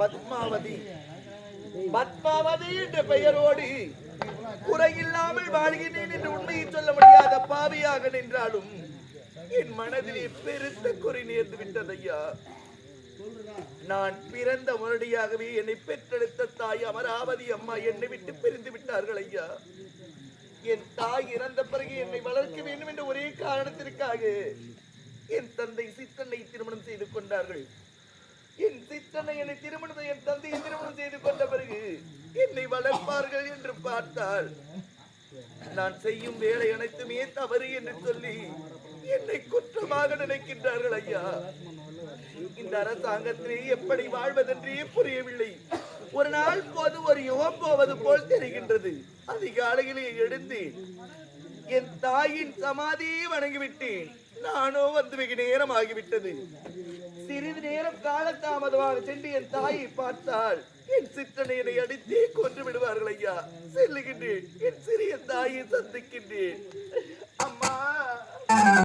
பத்மாவதி. என்ற பெயரோடு குறையில்லாமல் வாழ்கிறேன் என்று உண்மையை சொல்ல முடியாத பாவியாக நின்றாலும் என் மனதிலே பெருத்த குறை நேர்ந்து விட்டது ஐயா. நான் பிறந்த முரடியாகவே என்னை பெற்றெடுத்த தாய் அமராவதி அம்மா என்னை விட்டு பிரிந்து விட்டார்கள் ஐயா. என் தாய் இறந்த பிறகு என்னை வளர்க்க வேண்டும் என்ற ஒரே காரணத்திற்காக என் தந்தை சித்தனை திருமணம் செய்து கொண்டார்கள். என் சித்தனை என்னை திருமணம் என் தந்தையை திருமணம் செய்து கொண்ட பிறகு என்னை வளர்ப்பார்கள் என்று பார்த்தால் நான் செய்யும் வேலை அனைத்துமே தவறு என்று சொல்லி என்னை குற்றமாக நினைக்கின்றார்கள் ஐயா. இந்த அரசாங்கத்திலே எப்படி வாழ்வதென்றே புரியவில்லை. ஒரு நாள் போது ஒரு யுகம் போவது போல் தெரிகின்றது. அதிகாலையிலே எழுந்து என் தாயின் சமாதியை வணங்கிவிட்டேன். நானோ வந்து வெகு நேரம் ஆகிவிட்டது. சிறிது நேரம் காலதாமதமாக சென்று என் தாயை பார்த்தால் என் சிற்றனையனை அடித்தே கொன்று விடுவார்கள் ஐயா. செல்லுகின்றேன். என் சிறிய தாயை சந்திக்கின்றேன். அம்மா!